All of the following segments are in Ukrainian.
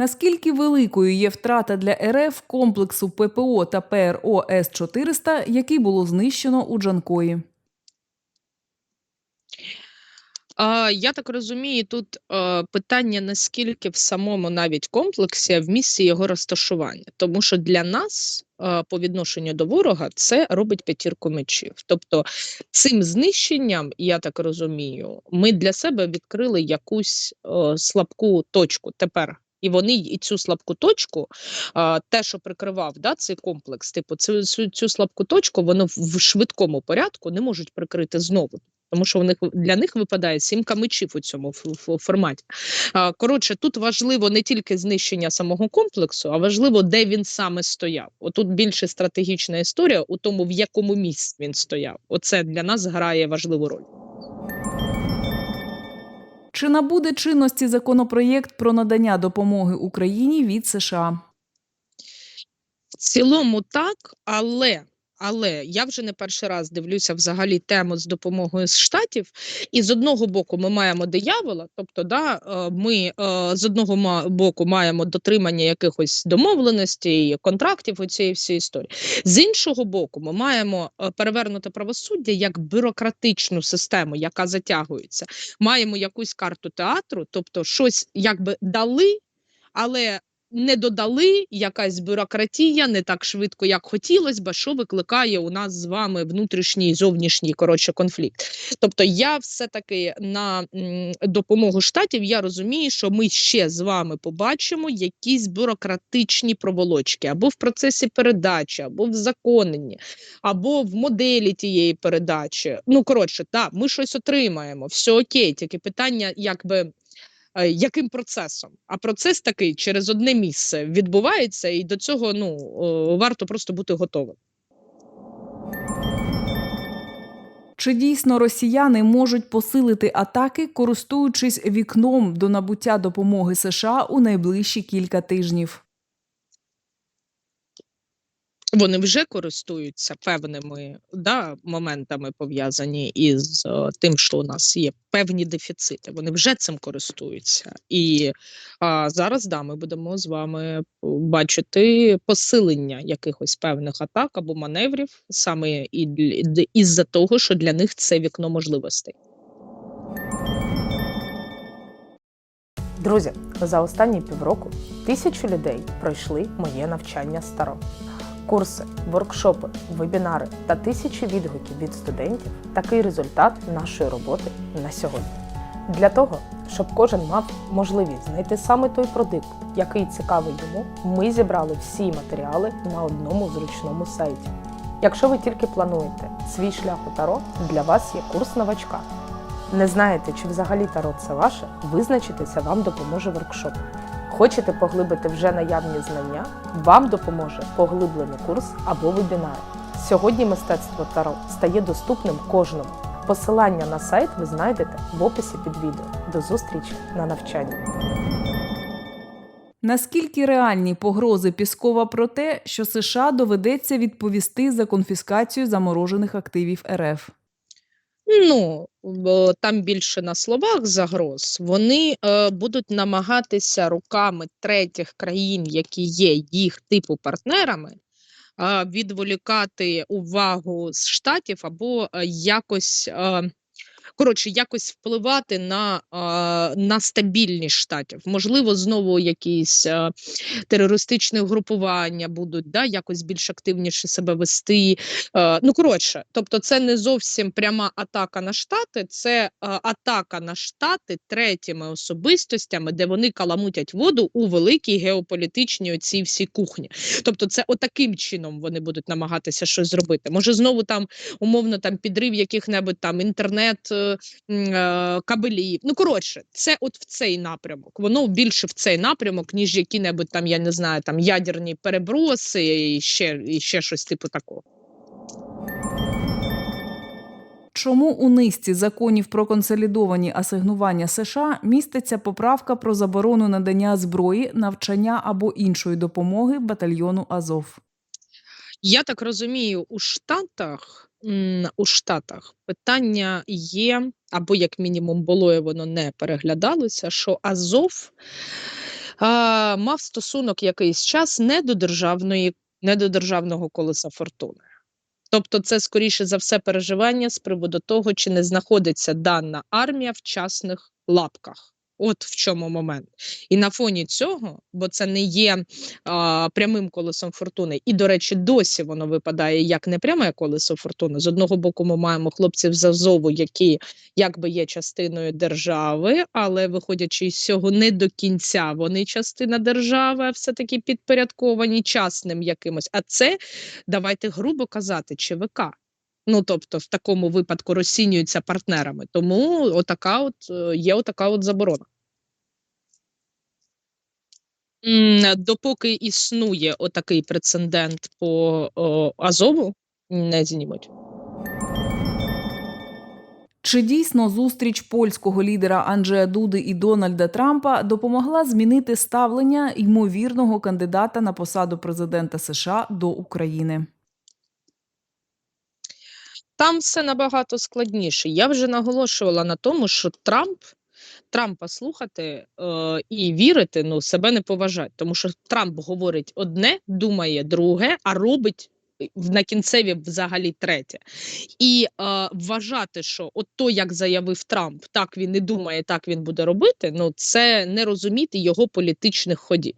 Наскільки великою є втрата для РФ комплексу ППО та ПРО С-400, який було знищено у Джанкої? Я так розумію, тут питання наскільки в самому навіть комплексі, в місці його розташування. Тому що для нас по відношенню до ворога це робить п'ятірку мечів. Тобто цим знищенням, я так розумію, ми для себе відкрили якусь слабку точку тепер. І вони і цю слабку точку, те, що прикривав да, цей комплекс, типу, цю, цю, слабку точку, воно в, швидкому порядку не можуть прикрити знову. Тому що в них для них випадає сімка мечів у цьому форматі. Коротше, тут важливо не тільки знищення самого комплексу, а важливо, де він саме стояв. Отут більше стратегічна історія у тому, в якому місці він стояв. Оце для нас грає важливу роль. Чи набуде чинності законопроєкт про надання допомоги Україні від США? В цілому так, але. Але я вже не перший раз дивлюся взагалі тему з допомогою з штатів, і з одного боку ми маємо диявола, тобто, да, е, ми е, з одного боку маємо дотримання якихось домовленостей, контрактів у цієї всієї історії. З іншого боку, ми маємо е, перевернуте правосуддя як бюрократичну систему, яка затягується. Маємо якусь карту театру, тобто щось якби дали, але не додали якась бюрократія не так швидко, як хотілося б, що викликає у нас з вами внутрішній і зовнішній коротше конфлікт. Тобто, я все-таки на допомогу штатів я розумію, що ми ще з вами побачимо якісь бюрократичні проволочки або в процесі передачі, або в законенні, або в моделі тієї передачі. Ну коротше, так, ми щось отримаємо, все окей, тільки питання, якби яким процесом. А процес такий через одне місце відбувається, і до цього ну варто просто бути готовим. Чи дійсно росіяни можуть посилити атаки, користуючись вікном до набуття допомоги США у найближчі кілька тижнів? Вони вже користуються певними да, моментами пов'язані із е, тим, що у нас є певні дефіцити. Вони вже цим користуються. І а, зараз да, ми будемо з вами бачити посилення якихось певних атак або маневрів, саме і для- із-за того, що для них це вікно можливостей. Друзі, за останні півроку тисячі людей пройшли моє навчання старо. Курси, воркшопи, вебінари та тисячі відгуків від студентів такий результат нашої роботи на сьогодні. Для того, щоб кожен мав можливість знайти саме той продукт, який цікавий йому, ми зібрали всі матеріали на одному зручному сайті. Якщо ви тільки плануєте свій шлях у таро, для вас є курс новачка. Не знаєте, чи взагалі таро це ваше, визначитися вам допоможе воркшоп. Хочете поглибити вже наявні знання? Вам допоможе поглиблений курс або вебінар. Сьогодні мистецтво Таро стає доступним кожному. Посилання на сайт ви знайдете в описі під відео. До зустрічі на навчанні. Наскільки реальні погрози Піскова про те, що США доведеться відповісти за конфіскацію заморожених активів РФ? Ну, там більше на словах загроз. Вони е, будуть намагатися руками третіх країн, які є їх типу партнерами, е, відволікати увагу з штатів або е, якось. Е, Коротше, якось впливати на, на стабільність штатів. Можливо, знову якісь е, терористичні групування будуть да, якось більш активніше себе вести. Е, ну, коротше, тобто, це не зовсім пряма атака на штати, це е, атака на штати третіми особистостями, де вони каламутять воду у великій геополітичній оцій всій кухні. Тобто, це отаким чином вони будуть намагатися щось зробити. Може, знову там умовно там підрив яких-небудь там інтернет кабелів. Ну коротше, це от в цей напрямок. Воно більше в цей напрямок, ніж які-небудь там, я не знаю, там ядерні переброси і ще, і ще щось типу такого. Чому у низці законів про консолідовані асигнування США міститься поправка про заборону надання зброї, навчання або іншої допомоги батальйону Азов? Я так розумію, у Штатах, у Штатах питання є, або як мінімум було і воно не переглядалося, що Азов а, мав стосунок якийсь час не до державної, не до державного колеса фортуни. Тобто, це скоріше за все переживання з приводу того, чи не знаходиться дана армія в частних лапках. От в чому момент. І на фоні цього, бо це не є а, прямим колесом фортуни, і, до речі, досі воно випадає як не пряме колесо фортуни. З одного боку, ми маємо хлопців з Азову, які якби є частиною держави, але виходячи з цього, не до кінця вони частина держави, а все-таки підпорядковані частним якимось. А це давайте грубо казати, ЧВК. Ну, тобто, в такому випадку розцінюються партнерами. Тому отака от е, є отака от заборона. Допоки існує отакий прецедент по о, Азову, не знімуть. Чи дійсно зустріч польського лідера Анджея Дуди і Дональда Трампа допомогла змінити ставлення ймовірного кандидата на посаду президента США до України? Там все набагато складніше. Я вже наголошувала на тому, що Трамп Трампа слухати е, і вірити, ну себе не поважати, тому що Трамп говорить одне, думає друге, а робить на кінцеві взагалі третє. І е, вважати, що от то, як заявив Трамп, так він і думає, так він буде робити. Ну це не розуміти його політичних ходів.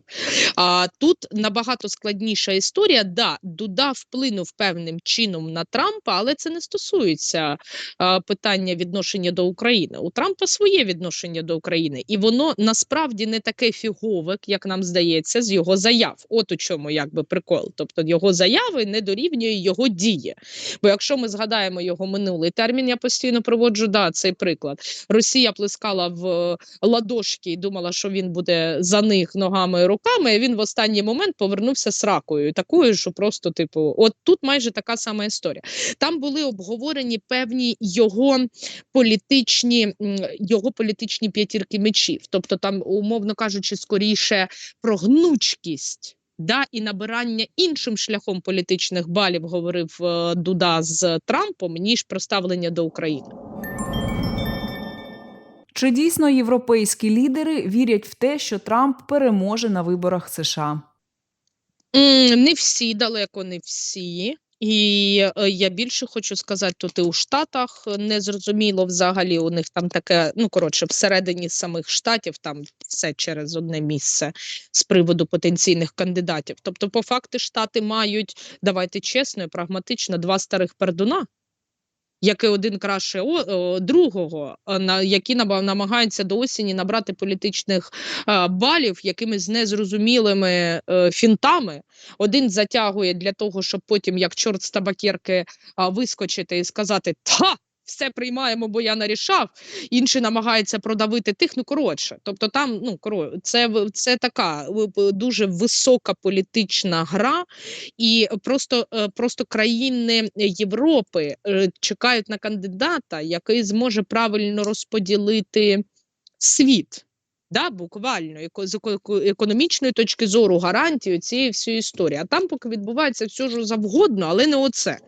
А тут набагато складніша історія. Да, Дуда вплинув певним чином на Трампа, але це не стосується а, питання відношення до України. У Трампа своє відношення до України, і воно насправді не таке фігове, як нам здається, з його заяв. От у чому якби прикол. Тобто його заяви не дорівнює його дії. Бо якщо ми згадаємо його минулий термін, я постійно проводжу да, цей приклад. Росія плескала в е, ладошки і думала, що він буде за них ногами і руками. а Він в останній момент повернувся з ракою, такою, що просто, типу, от тут майже така сама історія. Там були обговорені певні його політичні, його політичні п'ятірки мечів. Тобто, там, умовно кажучи, скоріше про гнучкість. Да, і набирання іншим шляхом політичних балів говорив е, Дуда з Трампом, ніж про ставлення до України. Чи дійсно європейські лідери вірять в те, що Трамп переможе на виборах США? Не всі, далеко не всі. І е, я більше хочу сказати, тут і у Штатах е, не зрозуміло взагалі. У них там таке, ну коротше, всередині самих штатів там все через одне місце з приводу потенційних кандидатів. Тобто, по факту, штати мають, давайте чесно і прагматично, два старих пердуна, який один краще другого, на які намагаються до осені набрати політичних балів якимись незрозумілими е, фінтами. Один затягує для того, щоб потім, як чорт з табакерки, вискочити і сказати Та! Все приймаємо, бо я нарішав. Інший намагається продавити тих. Ну коротше, тобто там ну коро, це це така дуже висока політична гра, і просто, е, просто країни Європи е, чекають на кандидата, який зможе правильно розподілити світ. Да, буквально з економічної точки зору гарантію цієї всієї історії. А там поки відбувається все що завгодно, але не оце.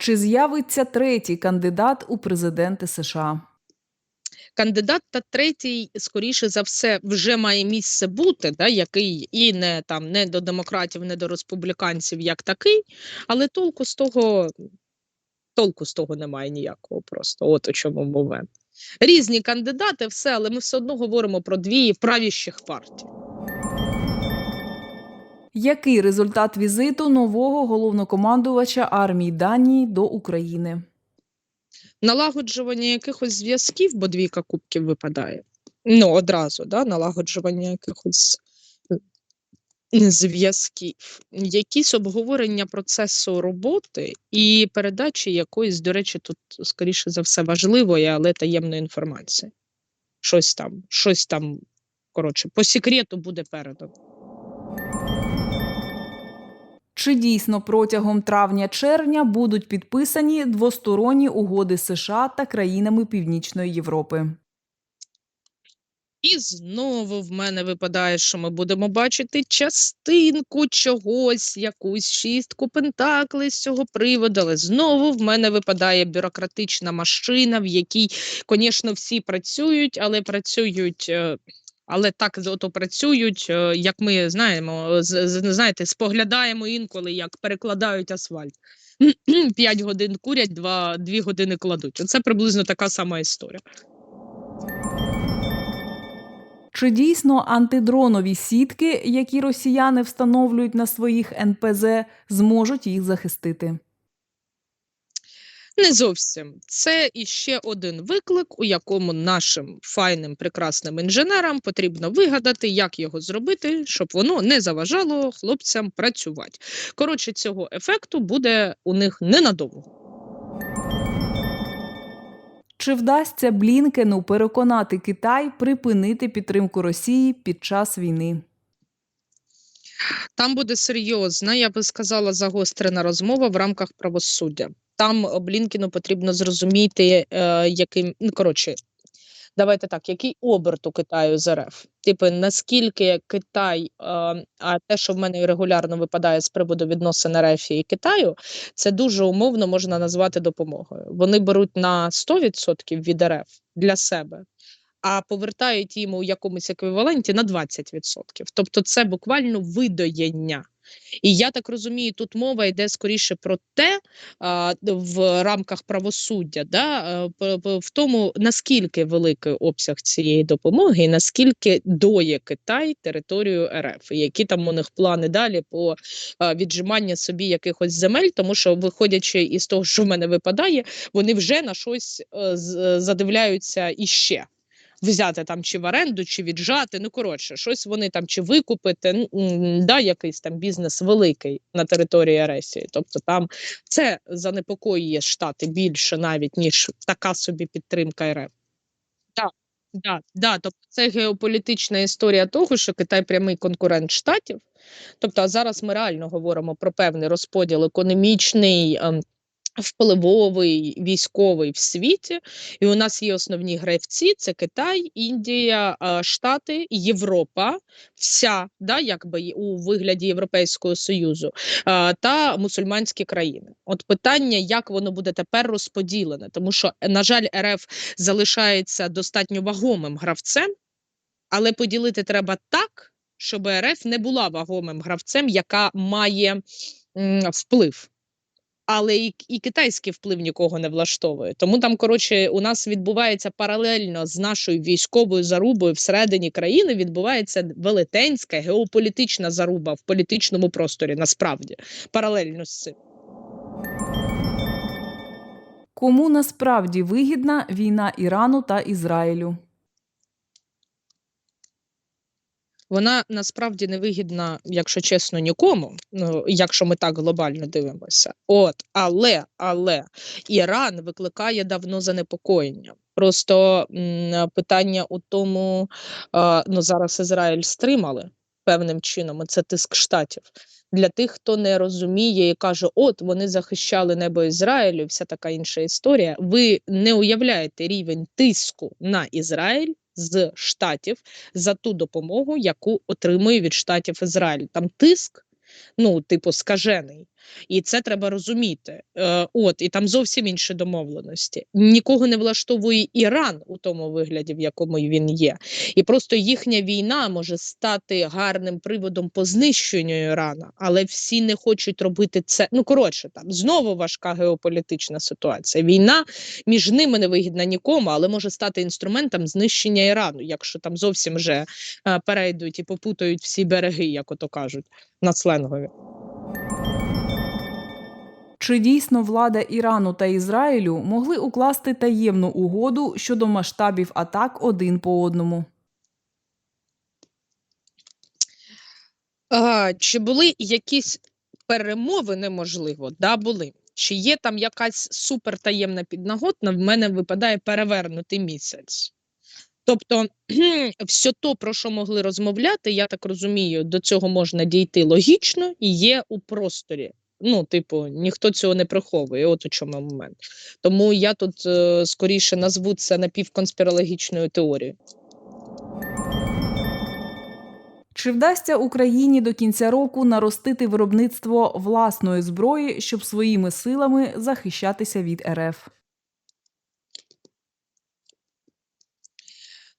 Чи з'явиться третій кандидат у президенти США? Кандидат та третій, скоріше за все, вже має місце бути, да, який і не там не до демократів, не до республіканців, як такий, але толку з того толку з того немає ніякого. Просто от у чому момент. Різні кандидати, все, але ми все одно говоримо про дві правіщих партій. Який результат візиту нового головнокомандувача армії Данії до України? Налагоджування якихось зв'язків, бо двійка кубків випадає. Ну, одразу, да, налагоджування якихось е, зв'язків, якісь обговорення процесу роботи і передачі якоїсь, до речі, тут, скоріше за все, важливої, але таємної інформації. Щось там, щось там, коротше, по секрету буде передано. Чи дійсно протягом травня-червня будуть підписані двосторонні угоди США та країнами Північної Європи? І знову в мене випадає, що ми будемо бачити частинку чогось, якусь шістку пентаклей з цього приводу, але знову в мене випадає бюрократична машина, в якій, звісно, всі працюють, але працюють. Але так ото працюють, е, як ми знаємо, знаєте, споглядаємо інколи, як перекладають асфальт. П'ять годин курять, два, дві години кладуть. Це приблизно така сама історія. Чи дійсно антидронові сітки, які росіяни встановлюють на своїх НПЗ, зможуть їх захистити? Не зовсім. Це іще один виклик, у якому нашим файним прекрасним інженерам потрібно вигадати, як його зробити, щоб воно не заважало хлопцям працювати. Коротше, цього ефекту буде у них ненадовго. Чи вдасться Блінкену переконати Китай припинити підтримку Росії під час війни? Там буде серйозна, я би сказала, загострена розмова в рамках правосуддя. Там е, Блінкіну потрібно зрозуміти, е, яким ну коротше, давайте так, який оберт у Китаю з РФ? Типу, наскільки Китай, е, а те, що в мене регулярно випадає з приводу відносин РФ і Китаю, це дуже умовно можна назвати допомогою. Вони беруть на 100% від РФ для себе. А повертають їм у якомусь еквіваленті на 20%. Тобто це буквально видоєння. І я так розумію, тут мова йде скоріше про те, а, в рамках правосуддя, да, е, в тому, наскільки великий обсяг цієї допомоги, і наскільки доє Китай територію РФ, і які там у них плани далі по а, віджиманню собі якихось земель, тому що, виходячи із того, що в мене випадає, вони вже на щось е, задивляються іще взяти там чи в оренду, чи віджати. Ну коротше, щось вони там чи викупити. да, якийсь там бізнес великий на території Аресії. Тобто там це занепокоює штати більше навіть ніж така собі підтримка РФ. Так, да, да, тобто це геополітична історія того, що Китай прямий конкурент штатів. Тобто, а зараз ми реально говоримо про певний розподіл економічний. Впливовий військовий в світі, і у нас є основні гравці: це Китай, Індія, Штати, Європа, вся да, якби у вигляді Європейського союзу та мусульманські країни. От питання, як воно буде тепер розподілене, тому що, на жаль, РФ залишається достатньо вагомим гравцем, але поділити треба так, щоб РФ не була вагомим гравцем, яка має вплив. Але і, і китайський вплив нікого не влаштовує. Тому там, коротше, у нас відбувається паралельно з нашою військовою зарубою всередині країни відбувається велетенська геополітична заруба в політичному просторі, насправді, паралельно з цим. Кому насправді вигідна війна Ірану та Ізраїлю? Вона насправді не вигідна, якщо чесно, нікому, ну, якщо ми так глобально дивимося. От, але, але Іран викликає давно занепокоєння. Просто питання у тому, а, ну зараз Ізраїль стримали певним чином, це тиск штатів. Для тих, хто не розуміє і каже, от вони захищали небо Ізраїлю, вся така інша історія. Ви не уявляєте рівень тиску на Ізраїль з штатів за ту допомогу, яку отримує від штатів Ізраїль. Там тиск, ну, типу, скажений. І це треба розуміти. Е, от, і там зовсім інші домовленості. Нікого не влаштовує Іран у тому вигляді, в якому він є. І просто їхня війна може стати гарним приводом по знищенню Ірана, але всі не хочуть робити це. Ну, коротше, там знову важка геополітична ситуація. Війна між ними не вигідна нікому, але може стати інструментом знищення Ірану, якщо там зовсім вже е, перейдуть і попутають всі береги, як ото кажуть, на сленгові. Чи дійсно влада Ірану та Ізраїлю могли укласти таємну угоду щодо масштабів атак один по одному? А, чи були якісь перемовини, можливо? Да, були. Чи є там якась супертаємна піднаготна, в мене випадає перевернутий місяць. Тобто, все то, про що могли розмовляти, я так розумію, до цього можна дійти логічно і є у просторі. Ну, типу, ніхто цього не приховує. От у чому момент. Тому я тут е, скоріше назву це напівконспірологічною теорією. Чи вдасться Україні до кінця року наростити виробництво власної зброї, щоб своїми силами захищатися від РФ?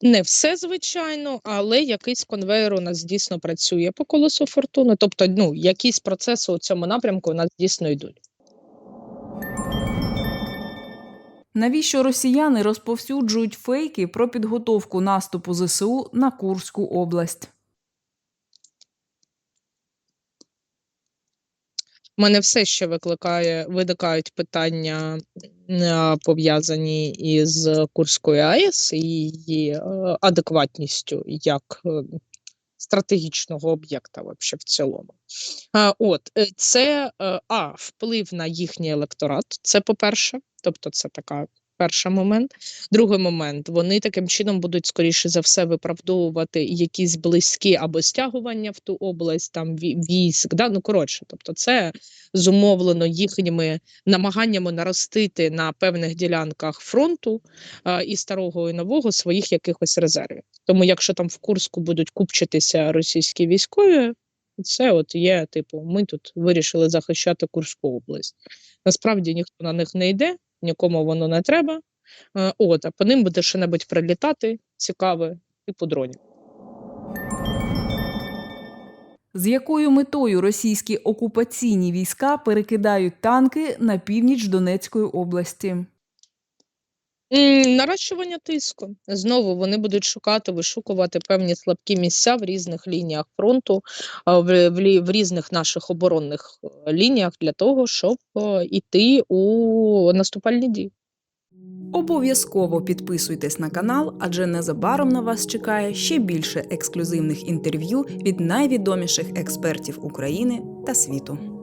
Не все, звичайно, але якийсь конвейер у нас дійсно працює по колесу фортуни. Тобто, ну, якісь процеси у цьому напрямку у нас дійсно йдуть. Навіщо росіяни розповсюджують фейки про підготовку наступу ЗСУ на Курську область? Мене все ще викликає, виникають питання пов'язані із Курською АЕС і її е, адекватністю як е, стратегічного об'єкта в цілому. От е, це а вплив на їхній електорат. Це по-перше, тобто це така. Перший момент. Другий момент вони таким чином будуть скоріше за все виправдовувати якісь близькі або стягування в ту область, там військ. Да? Ну коротше, тобто, це зумовлено їхніми намаганнями наростити на певних ділянках фронту а, і старого і нового своїх якихось резервів. Тому, якщо там в Курську будуть купчитися російські військові, це от є, типу, ми тут вирішили захищати Курську область. Насправді ніхто на них не йде, нікому воно не треба. Е, От, а по ним буде що-небудь прилітати цікаве, і по дроні. З якою метою російські окупаційні війська перекидають танки на північ Донецької області? М, Нарощування тиску. Знову вони будуть шукати, вишукувати певні слабкі місця в різних лініях фронту, а, в, в, в різних наших оборонних е, лініях для того, щоб е, іти у наступальні дії. Обов'язково підписуйтесь на канал, адже незабаром на вас чекає ще більше ексклюзивних інтерв'ю від найвідоміших експертів України та світу.